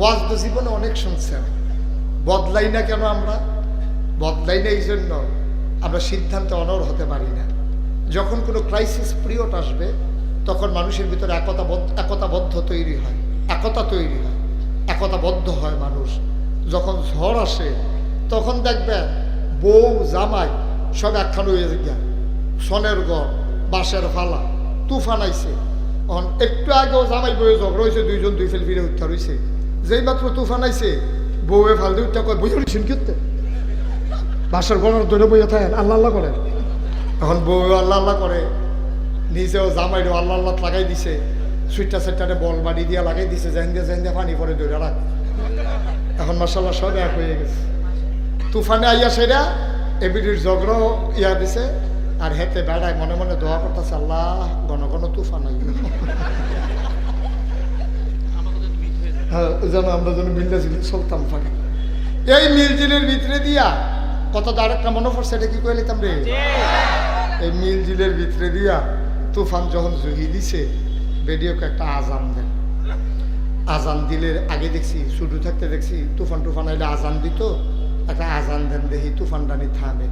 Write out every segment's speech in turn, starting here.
ওয়াজ তো জীবনে অনেক শুনছেন। বদলাই না কেন আমরা? বদলাই না এই জন্য আমরা সিদ্ধান্তে অনর হতে পারি না। যখন কোনো ক্রাইসিস পিরিয়ড আসবে, তখন মানুষের ভিতরে একতাবদ্ধ একতাবদ্ধ তৈরি হয়, একতা তৈরি হয় একতাবদ্ধ হয় মানুষ। যখন ঝড় আসে, তখন দেখবেন বউ, জামাই সব একখান হয়ে যায় সনের গড় বাঁশের ফালা, তুফান আইছে। অন একটু আগেও জামাই বউয়ে ঝগড়া হয়েছে দুইজন দুই ফেল ফিরে উত্তর হয়েছে যেই মাত্র তুফান আইছে, বউয়ে ফাল দিয়ে উত্তর কয় বই হয়েছেন কি বাসার গড়ার ধরে বইয়া থাকেন, আল্লাহ আল্লাহ করেন। এখন বউ আল্লাহ আল্লাহ করে, নিজেও জামাইরও আল্লাহ আল্লাহ লাগাই দিছে সুইটা সেটারে বল বাড়ি দিয়া লাগাই দিছে জাহিন দিয়া জাহিন দিয়া পানি পরে ধরে রাখ। এখন মাসাল্লাহ সব এক হয়ে গেছে। তুফানে আইয়া সেরা, এবিডির ঝগড়া ইয়া দিছে, আর হেতে বেড়ায় মনে মনে দোয়া করতেছে, আল্লাহ, ঘন ঘন তুফান আইল। হ্যাঁ যেন আমরা যেন মিল্লা ছিল চলতাম ফাঁকে। এই মিলজিলের ভিতরে দিয়া কত আরেকটা মনে পড়ছে এটা কি কয়ে লিতাম রে? এই মিলজিলের ভিতরে দিয়া তুফান যখন জুহি দিছে বেডিওকে একটা আজান দেন। আজান দিলে আগে দেখছি শুরু থাকতে দেখছি তুফান টুফান আইলে আজান দিত একটা আজান দেন দেখি তুফান টানি থামে।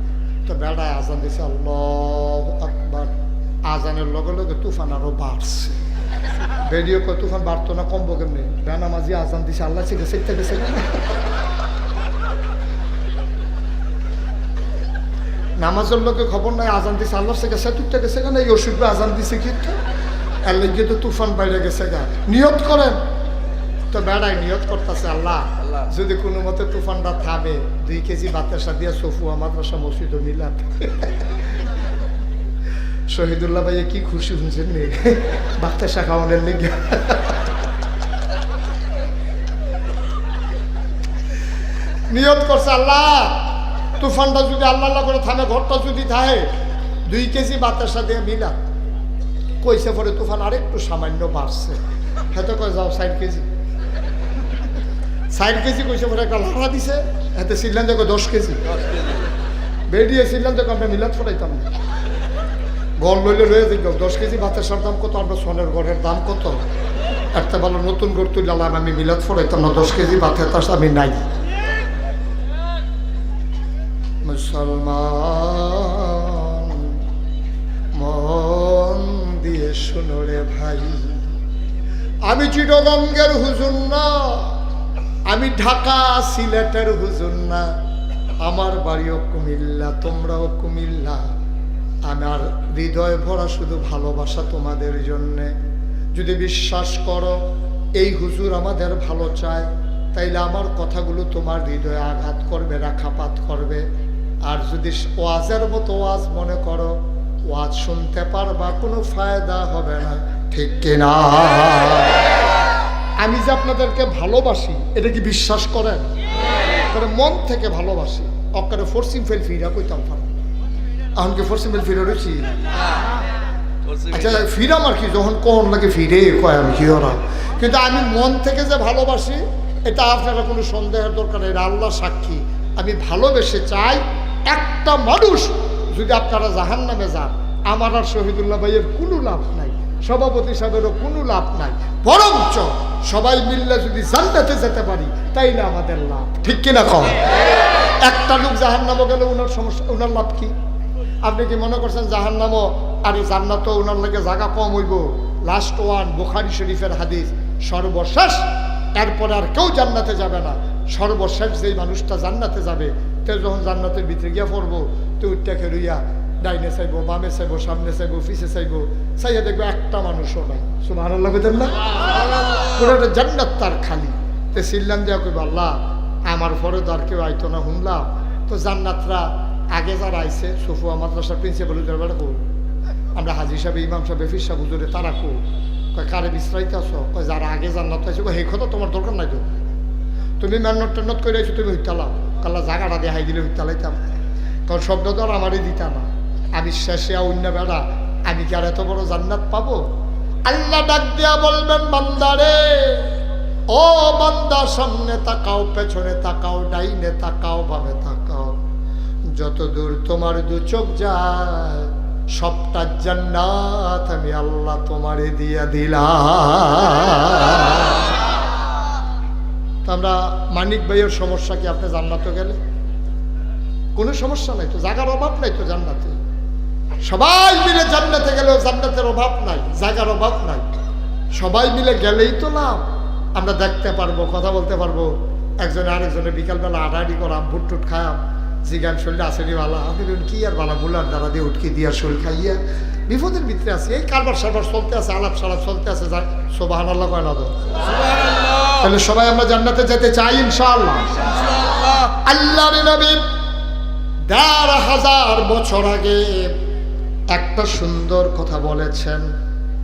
তো বেড়ায় আজান দিছে আল্লাহ আকবার। আজানের লগে লগে তুফান আরও বাড়ছে। কয় তুফান বাড়তো না কমবো কেমনি? বেনামাজি আজান দিছে আল্লাহ শিখে শিখতে গেছে নামাজের লোকে খবর নাই আজান দিছে আল্লাহ সে গেছে তুইটা গেছে কেন এই ওষুধ আজান দিছে কি এর লেগে তো তুফান বাইরে গেছে গা। নিয়ত করেন। তো বেড়াই নিয়ত করতেছে আল্লাহ। আল্লাহ। যদি কোনো মতে তুফানটা থামে দুই কেজি বাতাসা দিয়া আমার মাদ্রাসা মসজিদ মিলাত। শহীদুল্লাহ ভাইয়া কি খুশি শুনছেন নি বাতাসা খাওয়ানোর লেগে। নিয়ত করছে আল্লাহ। তুফানটা যদি আল্লাহ আল্লাহ করে থামে, ঘরটা যদি থাকে, দুই কেজি বাতাসা দিয়ে মিলা। কইছে পরে তুফান আরেকটু সামান্য বাড়ছে। হেতে কয়, যাও ষাট কেজি। ষাট কেজি কইছে পরে একটা লাড়া দিছে। সিললেন দেখো দশ কেজি। বেরিয়ে দেখো আমরা মিলাত ফটাইতাম। না গড় লইলে রয়ে যাই দশ কেজি বাতাসার দাম কত? আমরা সোনের গড়ের দাম কত? একটা ভালো নতুন গড় তুলে আলাম আমি মিলাত ফটাইতাম না, দশ কেজি বাতাস আমি নাই। মুসলমান, মন দিয়ে শুনো রে ভাই। আমি চিটগঙ্গের হুজুর না, আমি ঢাকা সিলেটের হুজুর না। আমার বাড়িও কুমিল্লা, তোমরাও কুমিল্লা। আমার হৃদয় ভরা শুধু ভালোবাসা তোমাদের জন্যে। যদি বিশ্বাস করো, এই হুজুর আমাদের ভালো চায়, তাইলে আমার কথাগুলো তোমার হৃদয়ে আঘাত করবে, রাখাপাত করবে। আর যদি ওয়াজের মতো ওয়াজ মনে করো, ওয়াজ শুনতে পারবা, কোনো ফায়দা হবে না। ঠিক কিনা আমি যে আপনাদেরকে ভালোবাসি, এটা কি বিশ্বাস করেন? করে মন থেকে ভালোবাসি। অকারে ফোর্সিং ফেল ফিরা কইতাম পারো এখন কি ফোর্সিং ফেল ফিরে রয়েছি। আচ্ছা ফিরাম আর কি? যখন কখন লাগে ফিরে কয় আমি কি ওরা কিন্তু আমি মন থেকে যে ভালোবাসি এটা আপনারা কোনো সন্দেহের দরকার নেই। এটা আল্লাহ সাক্ষী। আমি ভালোবেসে চাই একটা মানুষ যদি আপনারা জাহান নামে যান আমার আর শহীদুল্লাহ ভাইয়ের কোনো লাভ নাই সভাপতি সাহেবেরও কোনো লাভ নাই। বরঞ্চ সবাই মিললে যদি জান্নাতে যেতে পারি তাইলে আমাদের লাভ? ঠিক কিনা কম? একটা লোক জাহান নামও গেলে ওনার সমস্যা ওনার লাভ কি? আপনি কি মনে করছেন জাহান নামও আর এই জান্নাত ওনার লাগে জায়গা কম হইব? লাস্ট ওয়ান বুখারি শরীফের হাদিস, সর্বশেষ, এরপরে আর কেউ জান্নাতে যাবে না। সর্বশেষ যেই মানুষটা জান্নাতে যাবে, তে যখন জান্নাতের ভিতরে গিয়া পড়ব, তো উঠটাকে রইয়া ডাইনে চাইব, বামে চাইব, সামনে চাইব, পিছে চাইব, চাইয়া দেখব একটা মানুষও নাই। সুমার আল্লাহ না? পুরো একটা জান্নাত তার খালি। তে সিল্লাম দিয়া কইব, আল্লাহ, আমার পরে তো আর কেউ আইতো না শুনলাম তো জান্নাতরা আগে যারা আইছে, সফুয়া মাদ্রাসার প্রিন্সিপাল দরবার কো? আমরা হাজি সাহেব, ইমাম সাহেব ফির সাহেব, হুজুরে তারা কো? কয়, কারে বিশ্রাইতে আসো কয়, যারা আগে জান্নাত কয় সেই কথা তোমার দরকার নাই তো? তুমি মেহনত টেন্নত করে আইছো, তুমি হইতালাও কাল্লা জাগাটা দেখাই দিলে হইতালাইতাম কারণ শব্দ তো আর আমারই দিতা না আমি শেষে অন্য বেড়া, আমি কি আর এত বড় জান্নাত পাবো? আল্লাহ ডাক দিয়া বলবেন, বান্দারে, ও বান্দা, সামনে তাকাও, পেছনে তাকাও, ডাইনে তাকাও ভাবে তাকাও। যত দূর তোমার দু চোখ যায়, সবটা জান্নাত আমি আল্লাহ তোমারে দিয়া দিলাম। আমরা মানিক ভাইয়ের সমস্যা কি? আপনি জান্নাতে গেলে? কোনো সমস্যা নাই তো, জাগার অভাব নাই তো জান্নাতে? সবাই মিলে জান্নাতে গেলেও জান্নাতের অভাব নাই জায়গার অভাব নাই। সবাই মিলে গেলেই তো লাভ। আমরা দেখতে পারব, কথা বলতে পারব। একজনে আরেকজনে বিকালবেলা আড়াআড়ি করাম ভুট টুট খায়াম। জিগান শরীরে আসেনি বালা। আপনি কি আর বালা মুলার দ্বারা দিয়ে উঠকি দিয়া শরীর খাইয়া? বিপদের ভিতরে আছে এই কারবার সারবার চলতে আছে আলাপ সালাপ চলতে আছে যা সোবাহান আল্লাহ কয় না তো? তাহলে সবাই আমরা জান্নাতে যেতে চাই ইনশাআল্লাহ। ইনশাআল্লাহ। আল্লাহ নবী দেড় হাজার বছর আগে একটা সুন্দর কথা বলেছেন।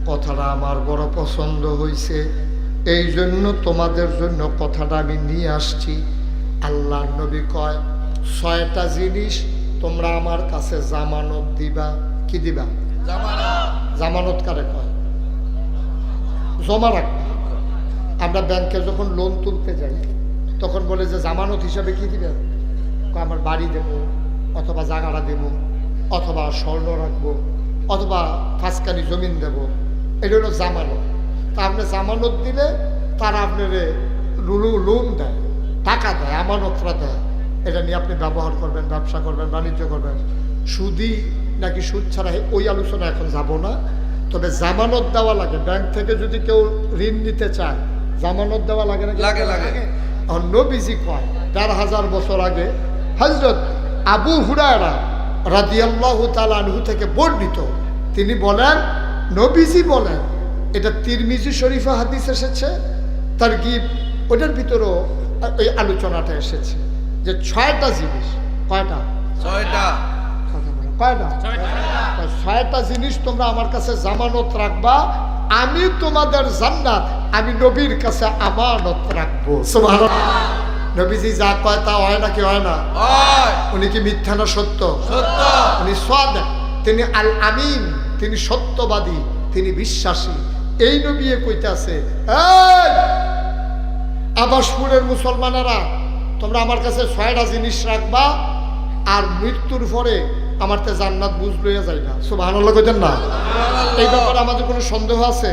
কথাটা আমার বড় পছন্দ হয়েছে এই জন্য তোমাদের জন্য কথাটা আমি নিয়ে আসছি। আল্লাহ নবী কয় ছয়টা জিনিস তোমরা আমার কাছে জামানত দিবা। কি দিবা? জামানত। কারে কয়? জমা রাখবা। আমরা ব্যাংকে যখন লোন তুলতে যাই তখন বলে যে জামানত হিসাবে কি দিবেন কয় আমার বাড়ি দেব অথবা জাগাড়া দেব অথবা স্বর্ণ রাখব অথবা ফাঁসকানি জমিন দেব। এটা হলো জামানত। তা আপনি জামানত দিলে তারা আপনার লোন দেয় টাকা দেয় আমানতরা দেয়। এটা নিয়ে আপনি ব্যবহার করবেন ব্যবসা করবেন বাণিজ্য করবেন। সুদি নাকি সুদ ছাড়া ওই আলোচনা এখন যাব না। তবে জামানত দেওয়া লাগে। ব্যাংক থেকে যদি কেউ ঋণ নিতে চায় জামানত দেওয়া লাগে না লাগে, লাগে। অন্য বিজি কয় চার হাজার বছর আগে হজরত আবু হুরায়রা রাদিয়াল্লাহু তাআলা আনহু থেকে বর্ণিত। তিনি বলেন নবীজি বলেন এটা তিরমিজি শরীফা হাদিস এসেছে তার গিব ওটার ভিতরেও ওই আলোচনাটা এসেছে। যে ছয়টা জিনিস কয়টা? ছয়টা। কয়টা? ছয়টা। জিনিস তোমরা আমার কাছে জামানত রাখবা আমি তোমাদের জান্নাত আমি নবীর কাছে আমানত রাখব। নবীজি যা কয় তা হয় নাকি হয় না? উনি কি মিথ্যা না সত্য? সত্য। উনি সাদ তিনি আল আমিন তিনি সত্যবাদী তিনি বিশ্বাসী। এই নবী কইতে আছে "এই, আবাসপুরের মুসলমানেরা তোমরা আমার কাছে ছয়টা জিনিস রাখবা, আর মৃত্যুর পরে আমার তো জান্নাত বুঝ লইয়া যায় না। সুবহানাল্লাহ কইতেন না? এই ব্যাপারে আমাদের কোনো সন্দেহ আছে?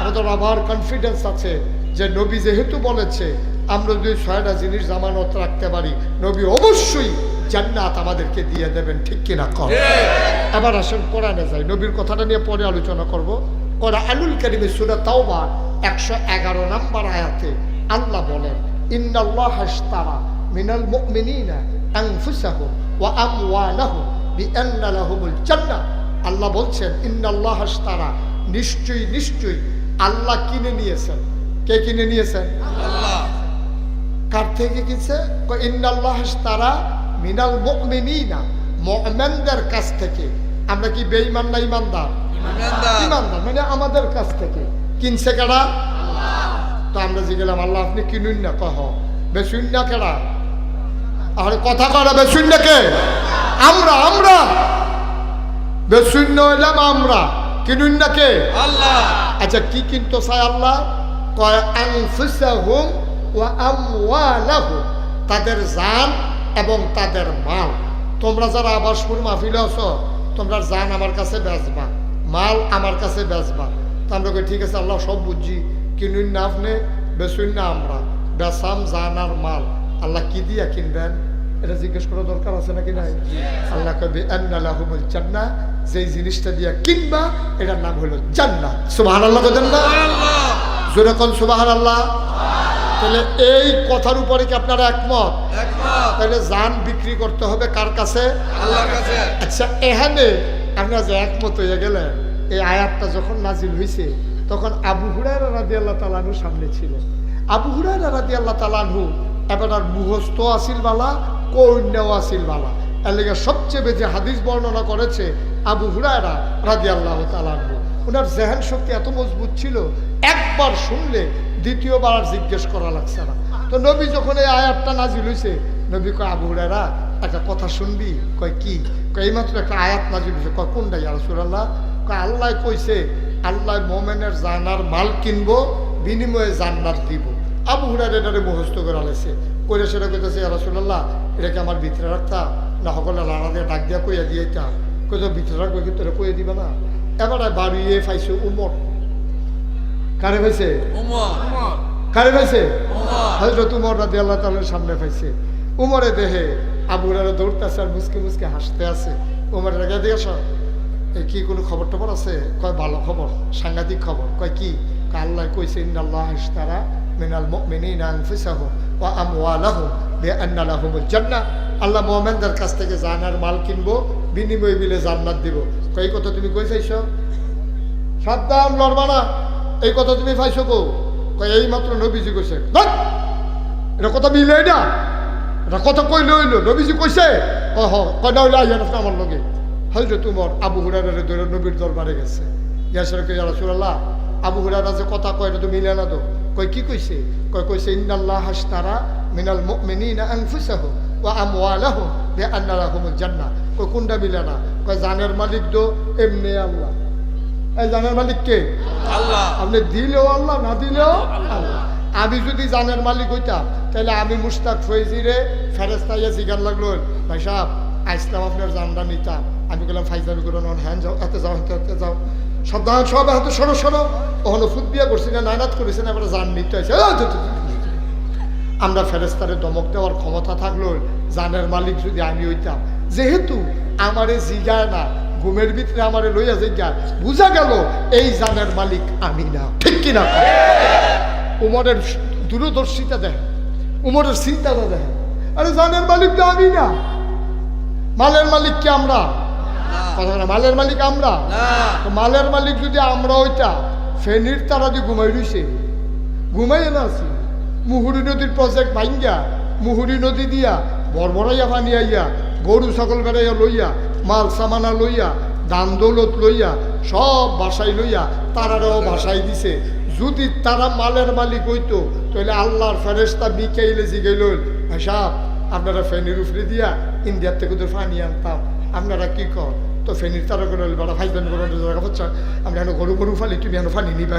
আমাদের আবার কনফিডেন্স আছে যে নবী যেহেতু বলেছে, আমরা যদি ছয়টা জিনিস জামানত রাখতে পারি, নবী অবশ্যই জান্নাত আমাদেরকে দিয়ে দেবেন, ঠিক কিনা কর? এবার আসেন কোরআনে যাই। নবীর কথাটা নিয়ে পরে আলোচনা করব। ওরা আলুল কারিমে সুরা তাওবা একশো এগারো নাম্বার আয়াতে আল্লাহ বলেন ইন্নাল্লাহ হাসতারা মিনাল মুমিনিনা আনফুসাহুম ওয়া আমওয়ালাহুম বিআন্না লাহুমুল জান্নাহ আল্লাহ বলছেন ইন্নাল্লাহ হাসতারা নিশ্চয়ই নিশ্চয়ই আল্লাহ কিনে নিয়েছেন। কে কিনে নিয়েছেন? আল্লাহ। কার থেকে কিনছে? ইন্নাল্লাহ তারা মিনাল মুমিনিনা মুমিনদের কাছ থেকে। আমরা কি বেঈমান না ইমানদার ইমানদার মানে আমাদের কাছ থেকে। কিনছে কেডা তো আমরা যে গেলাম আল্লাহ আপনি কিনুন না কহ? বেশুন না কেডা? আর কথা করা বেশুন না কে? আমরা আমরা। বেশুন্য হইলাম আমরা। কিনুন না কে? আল্লাহ। আচ্ছা কি কিনতো চায় আল্লাহ? কয় আনফুসাহুম ওয়া আমওয়ালাহুম। তাদের জান এবং তাদের মাল। তোমরা যারা আবাসপুর মাহফিলে আছো তোমরা জান আমার কাছে বেচবা মাল আমার কাছে বেচবা। তা আমরা ঠিক আছে আল্লাহ সব বুঝছি কিনুন না আপনি বেচুন না আমরা। বেচাম জান আর মাল। আল্লাহ কি দিয়া কিনবেন? এটা জিজ্ঞেস করা দরকার আছে নাকি নাই? আল্লাহ কবে আন্নালাহুমুল জান্নাহ। যেই জিনিসটা দিয়া কিনবা এটার নাম হলো জান্নাত সুবহানাল্লাহ কইতেন না? আল্লাহ জোরে কোন সুবহানাল্লাহ? তাহলে এই কথার উপরে কি আপনারা একমত? একমত। তাহলে জান বিক্রি করতে হবে কার কাছে? আচ্ছা এখানে আমরা যে একমত হয়ে গেলেন এই আয়াতটা যখন নাজিল হয়েছে তখন আবু হুরায়রা রাদি আল্লাহ তালানু সামনে ছিল। আবু হুরায়রা রাদি আল্লাহ তালানহু এবার আর মুহস্ত আসিল বালা, কন্যাও আসিল বালা। এর লেগে সবচেয়ে বেশি হাদিস বর্ণনা করেছে আবু হুরায়রা রাদি আল্লাহ তালানহু ওনার জেহান শক্তি এত মজবুত ছিল, একবার শুনলে দ্বিতীয়বার আর জিজ্ঞেস করা লাগছে না। তো নবী যখন এই আয়াতটা নাজিল হয়েছে নবী কয়, আবু হুরায়রা, একটা কথা শুনবি? কয়, কি? কয় এইমাত্র একটা আয়াত নাজিল হয়েছে কয়, কোনটা রাসূলুল্লাহ? কয়, আল্লাহ কইছে আল্লাহ মোমেনের জানার মাল কিনবো বিনিময়ে জান্নাত দিব। আবু হুরায়রা এটারে মুখস্থ করে আলাইছে। কইলে সেটা কইতেছে রাসূলুল্লাহ এটাকে আমার ভিতরে রাখতাম না সকলে লাড়া দিয়ে ডাক দিয়া কইয়া দিয়েতাম কইতো ভিতরে রাখব কিন্তু এটা কইয়া দিবে না। এবারে বাড়িয়ে পাইছে উমর। কারে পাইছে? কারে পাইছে? হজরত উমর রাদি আল্লাহ তালের সামনে পাইছে। উমরে দেহে আবুরারা দৌড়তেছে আর মুসকে মুসকে হাসতে আছে। উমরের আগে দিয়ে এই কি কোনো খবর টবর আছে? কয় ভালো খবর, সাংঘাতিক খবর, কয় কি? আল্লাহ কইছে, ইন্নাল্লাহ ইশতারা মিনাল আল্লাহ মুমিনদের কাছ থেকে জানার মাল কিনবো, বিনিময় বিলে জান্নাত দিব। কয়, এই কথা তুমি কই চাইছো? সাবধান লড়বা না। এই কথা তুমি পাইছো কো? কয়, এই মাত্র নবীজি কইছে! এটা কথা মিলে না। এটা কথা কইলে হইল, নবীজি কইছে? ও হ কয়টা হইলে আইয়া আমার লগে। হয়তো তোমার আবু হুরারের ধরে নবীর দরবারে গেছে। ইয়াসের কে আবু হুরারা যে কথা কয় এটা তো মিলে না তো। কয় কি কইছে? কয় কইছে ইন্নাল্লাহ হাসতারা মিনাল মুমিনিনা আনফুসাহুম ওয়া আমওয়ালাহুম বিআন্না লাহুমুল জান্নাহ। কয় কোনটা মিলে না? কয় জানের মালিক তো এমনি আল্লাহ। এই জানের মালিক কে? আল্লাহ। আপনি দিলেও আল্লাহ না দিলেও আল্লাহ। আমি যদি জানের মালিক হইতাম তাহলে আমি মুস্তাক ফৈজিরে ফেরেস্তাইয়া জিগার লাগল। ভাই সাহেব আইসলাম আপনার জানটা নিতাম। আমি বললাম ফাইজাবি করে, নন হ্যান যাও, এতে যাও, এতে এতে যাও। সাবধান, সব হাতে সরো সরো ওখানে ফুট বিয়া করছি না নাইনাত করেছি না, এবার জান নিতে হয়েছে। আমরা ফেরেস্তারে দমক দেওয়ার ক্ষমতা থাকল, জানের মালিক যদি আমি হইতাম। যেহেতু আমারে জিগায় না, ঘুমের ভিতরে আমারে লইয়া জিগায় বুঝা গেল এই জানের মালিক আমি না। ঠিক কিনা? উমরের দূরদর্শিতা দেখ, উমরের চিন্তাটা দেখ। আরে জানের মালিক তো আমি না। মালের মালিক কি আমরা? কথা না মালের মালিক আমরা। তো মালের মালিক যদি আমরা হইতাম ফেনির তারা যে ঘুমাই রইছে ঘুমাই না আছি মুহুরি নদীর প্রজেক্ট ভাঙ্গা মুহুরি নদী দিয়া বরবরাইয়া পানি আইয়া গরু ছাগল বেড়াইয়া লইয়া মাল সামানা লইয়া দান দৌলত লইয়া সব বাসায় লইয়া তারারাও ভাসাই দিছে। যদি তারা মালের মালিক হইতো তাহলে আল্লাহর ফেরেস্তা মিকাইলে জিগাইল ভাই সাহেব আপনারা ফেনির উপরে দিয়া ইন্ডিয়ার থেকে ওদের পানি আনতাম। আপনারা কি কর তো ফেনির তারা করে বেড়া ফাইজদান করে জায়গা পাচ্ছা আমরা এখন গরু গরু ফালি, তুমি এখন ফালি, নিবা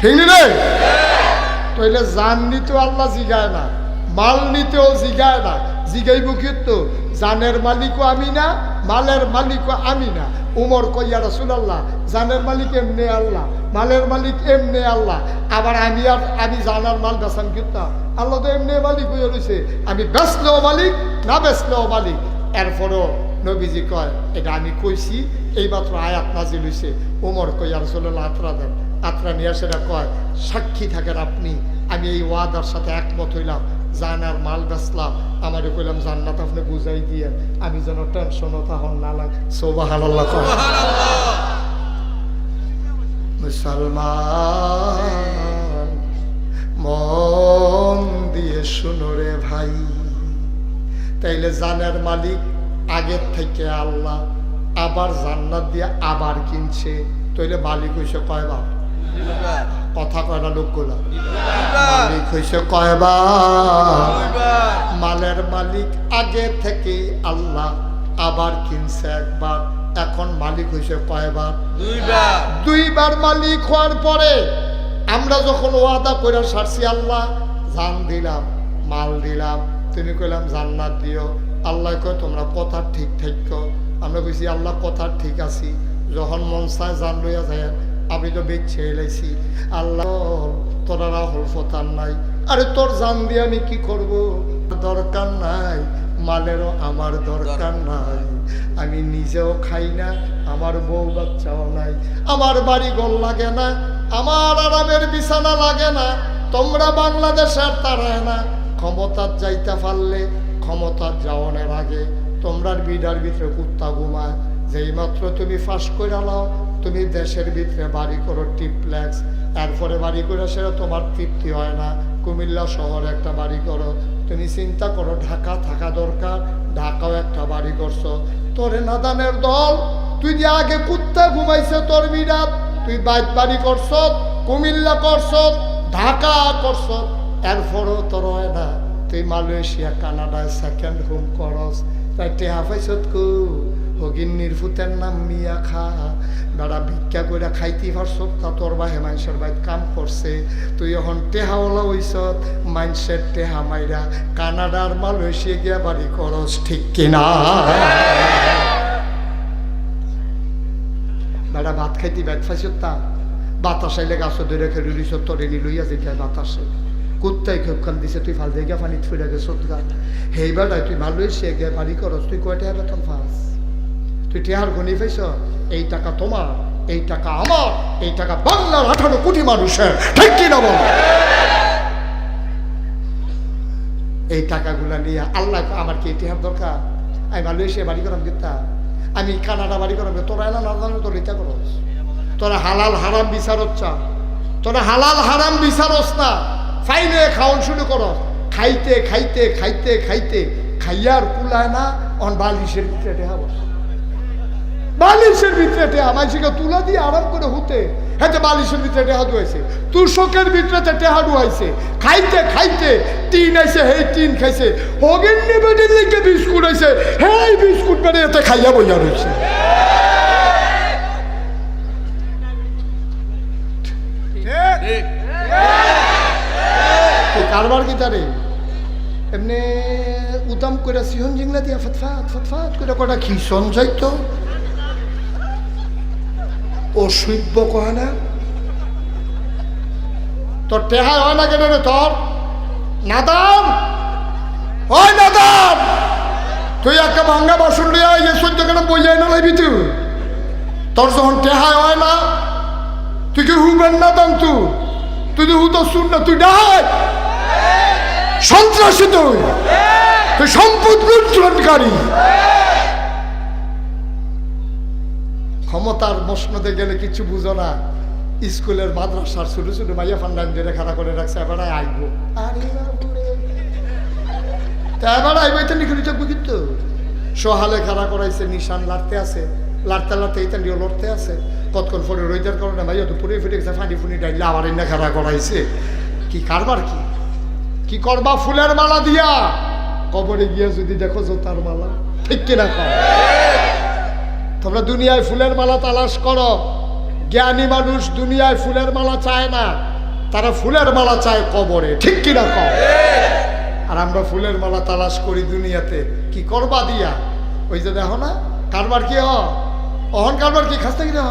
ঠিক নি তাইলে জান নিতেও আল্লাহ জিগায় না, মাল নিতেও জিগায় না। জিগাইব তো? জানের মালিকও আমি না, মালের মালিকও আমি না। উমর কইয়া রাসূলুল্লাহ, জানের মালিক এমনি আল্লাহ, মালের মালিক এমনি আল্লাহ, আবার আমি আর, আমি জানার মাল বেসাম কিতা? আল্লাহ তো এমনি মালিক হয়ে রয়েছে আমি বেসলেও মালিক, না বেসলেও মালিক? এরপরও নবীজি কয়, এটা আমি কইছি, এইমাত্র আয়াত নাজিল হইছে। উমর কইয়া রাসূলুল্লাহ আত্রা দেন, আত্রা নিয়ে সেটা কয়, সাক্ষী থাকেন আপনি, আমি এই ওয়াদার সাথে একমত হইলাম। জানার মাল বেচলাম আমারে কইলাম, জান্নাত আপনি বুঝাই দিয়ে, আমি যেন টেনশনও তখন না লাগ সোবাহান মুসলমান, মন দিয়ে শুনো রে ভাই। তাইলে জানের মালিক আগের থেকে আল্লাহ, আবার জান্নাত দিয়ে আবার কিনছে। তাইলে মালিক হইছে কয়বার দুইবার কথা কয়না লোকগুলা মালিক হইছে কয়বার? মালের মালিক আগে থেকে আল্লাহ আবার কিনছে একবার। এখন মালিক হইছে কয়বার? দুইবার। মালিক হওয়ার পরে আমরা যখন ওয়াদা করে সারছি আল্লাহ জান দিলাম মাল দিলাম। তুমি কইলাম জান্নাত দিও। আল্লাহ কয় তোমরা কথা ঠিক থাকো আমরা কইছি আল্লাহ কথা ঠিক আছি। যখন মন চায় জান লইয়া যায় আমি তো বেছে এলাইছি আল্লাহ, তোরা রাহুল ফতার নাই। আরে তোর জান দিয়ে আমি কি করব? দরকার নাই, মালেরও আমার দরকার নাই। আমি নিজেও খাই না, আমার বউ বাচ্চাও নাই। আমার বাড়ি গোল লাগে না, আমার আরামের বিছানা লাগে না। তোমরা বাংলাদেশের তারায় না। ক্ষমতার যাইতে পারলে ক্ষমতার যাওয়ানোর আগে তোমরার বিডার ভিতরে কুত্তা ঘুমায়। যেই মাত্র তুমি ফাঁস করে নাও তুমি দেশের ভিতরে বাড়ি করো, টিপ্লেক্স। এরপরে বাড়ি করে সেটা তোমার তৃপ্তি হয় না। কুমিল্লা শহরে একটা বাড়ি করো। তুমি চিন্তা করো, ঢাকা থাকা দরকার, ঢাকাও একটা বাড়ি করছ। তোরে নাদানের দল, তুই যে আগে কুত্তা ঘুমাইছে তোর বিরাট। তুই বাইক বাড়ি করছ, কুমিল্লা করছ, ঢাকা করছ। এরপরও তোর হয় না। তুই মালয়েশিয়া, কানাডায় সেকেন্ড হোম করস। তাই টেহা পাইছত কু? হগিন্নির ফুতের নাম মিয়া খা। বেড়া ভিক্ষা করে খাইতে পারছ তা তোর বাহে মানুষের বাইত কাম করছে। তুই এখন টেহাওয়ালা হইছ মানুষের টেহা মাইরা কানাডার মালয়েশিয়া গিয়া বাড়ি করস, ঠিক কিনা? বেড়া ভাত খাইতে ব্যাগ ফাইছত তা? বাতাস আইলে গাছে ধরে খেলে রুইছ তরেনি লইয়া যেতে বাতাসে। কুত্তাই খেপখান দিছে, তুই ফাল দিয়ে গিয়া পানি ফুলে গেছ গা হেইবারটাই তুই ভালোই সে গে বাড়ি করস, তুই কয়টা বেতন ফাস তুই টেহার গনি পাইছ? এই টাকা তোমার, এই টাকা আমার, এই টাকা বাংলার আঠারো কোটি মানুষের। ঠিক কি না বল? এই টাকাগুলা নিয়ে আল্লাহ আমার কি ইতিহাস দরকার? আমি মালয়েশিয়া বাড়ি করাম কিতা? আমি কানাডা বাড়ি করাম তোরা এনা না তোর ইচ্ছা করস? তোরা হালাল হারাম বিচারত চা। তোরা হালাল হারাম বিচারস না। ফাইনে খাওয়ান শুরু করস। খাইতে খাইতে খাইতে খাইতে, খাইয়ার কুলায় না, অন বালিশের ভিতরে টেহা বস। বালিশের ভিতরে টেহা মাইসিকে তুলা দিয়ে আরাম করে হুতে। হ্যাঁ বালিশের ভিতরে টেহা ডুয়াইছে তুষকের ভিতরে টেহা ডুয়াইছে খাইতে খাইতে টিন আইছে হেই টিন খাইছে। হগেন নিবেদিন লিখে বিস্কুট আইছে। হেই, বিস্কুট মানে এতে খাইয়া বইয়া রয়েছে কারবার কি তারে? এমনি উদাম করে সিহন জিংলা দিয়া ফতফাত ফতফাত করে কটা খিসন যাইতো ও সৈব্য কহে না তোর টেহাই হয় না কেন রে তোর? নাদাম! ওই নাদাম! তুই একটা ভাঙ্গা বাসন লিয়া ইয়ে সহ্য কেন বইয়াই না লাইবি তুই তোর যখন টেহাই হয় না, তুই কি হুবেন না দাম তুই তুই তো হুতো শুন না তুই ডাহাই সন্ত্রাসী তুই! তুই সম্পদ লুণ্ঠনকারী! ক্ষমতার মসনদে গেলে কিছু বুঝো না। স্কুলের মাদ্রাসার ছোট ছোট মাইয়া ফান্ডান ধরে খাড়া করে রাখছে, এবার আইবো। তা এবার আইবো, এটা থাকব কিন্তু সহালে খাড়া করাইছে, নিশান লাড়তে আছে। লাড়তে লাড়তে এটা নিয়ে লড়তে আছে। কতক্ষণ পরে রইদার কারণে ভাইয়া তো পুরে ফিরে গেছে ফানি ফুনি ডাইলে আবার এনে খাড়া করাইছে। কি কারবার কি? কি করবা ফুলের মালা দিয়া? কবরে গিয়া যদি দেখো জোতার মালা, ঠিক কিনা কর তোমরা দুনিয়ায় ফুলের মালা তালাশ করো। জ্ঞানী মানুষ দুনিয়ায় ফুলের মালা চায় না। তারা ফুলের মালা চায় কবরে। ঠিক কিনা কর আর আমরা ফুলের মালা তালাশ করি দুনিয়াতে। কি করবা দিয়া? ওই যে দেখো না, কারবার কি হ অহন কারবার কি? খাস থাকি হ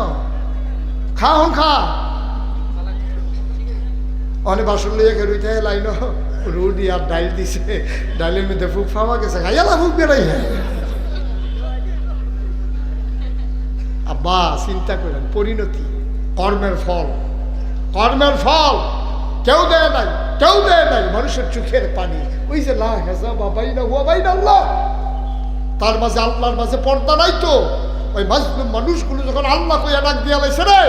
খা হন খা। অনেক বাসন লইয়া খেলুইতে লাইন। রুটি আর ডাইল দিছে। ডাইলের মধ্যে ফুক ফাওয়া গেছে। খাইয়ালা ফুক বেড়াই আব্বা চিন্তা করেন, পরিণতি, কর্মের ফল। কর্মের ফল, কেউ দেয় নাই, কেউ দেয় নাই মানুষের চোখের পানি। ওই যে লা হেজা বা বাইনা হুয়া বাই না আল্লাহ তার মাঝে আল্লাহর মাঝে পর্দা নাই তো। ওই মাজলুম মানুষগুলো যখন আল্লাহ কইয়া ডাক দিয়া লাইছে রে,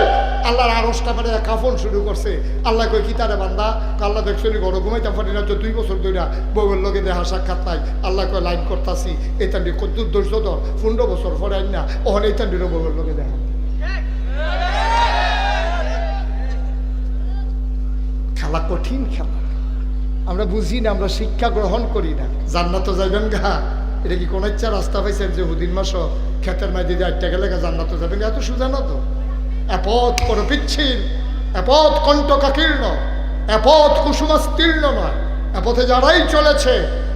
আল্লাহর আরসটা মানে কাফন শুরু করছে। আল্লাহ কই কি তারে বান্দা? আল্লাহ দেখছ নি ঘুমাইতাম পারি না দুই বছর ধরে বউয়ের লগে দেখা সাক্ষাৎ নাই। আল্লাহ কয়, লাইন করতাছি। এটা নিয়ে কত ধৈর্য ধর। পনেরো বছর পরে আইন না। ওখানে এইটা নিয়ে বউয়ের লগে দেখা খেলা কঠিন খেলা। আমরা বুঝি না, আমরা শিক্ষা গ্রহণ করি না। জান্নাত যাইবেন গা। এটা কি কোন ইচ্ছা? রাস্তা পাইছেন যে হুদিন মাস ক্ষেতের মাই দিদি আটটা গেলে জান্নাত যাবেন। এত সুজা না তো? এপথ কোনো পিচ্ছিল, এপথ কণ্টকাকীর্ণ এপথ কুসুমাস্তীর্ণ নয়। এপথে যারাই চলেছে,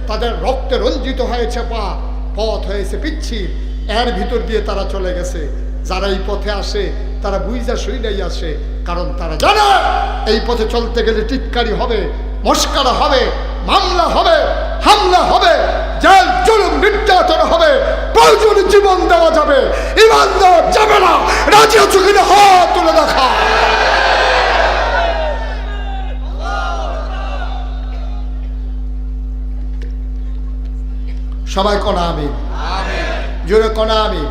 তাদের রক্তে রঞ্জিত হয়েছে পা, পথ হয়েছে পিচ্ছিল। এর ভিতর দিয়ে তারা চলে গেছে। যারা এই পথে আসে, তারা বুঝা শুইনাই আসে, কারণ তারা জানে এই পথে চলতে গেলে টিটকারি হবে, মস্কারা হবে, মামলা হবে, হামলা হবে। জেল জুলুম নির্যাতন হবে প্রয়োজন জীবন দেওয়া যাবে। ইমান দেওয়া যাবে না। রাজি আছো কিনা? হাত তুলে দেখা। সবাই কনা আমি জোরে কনা আমি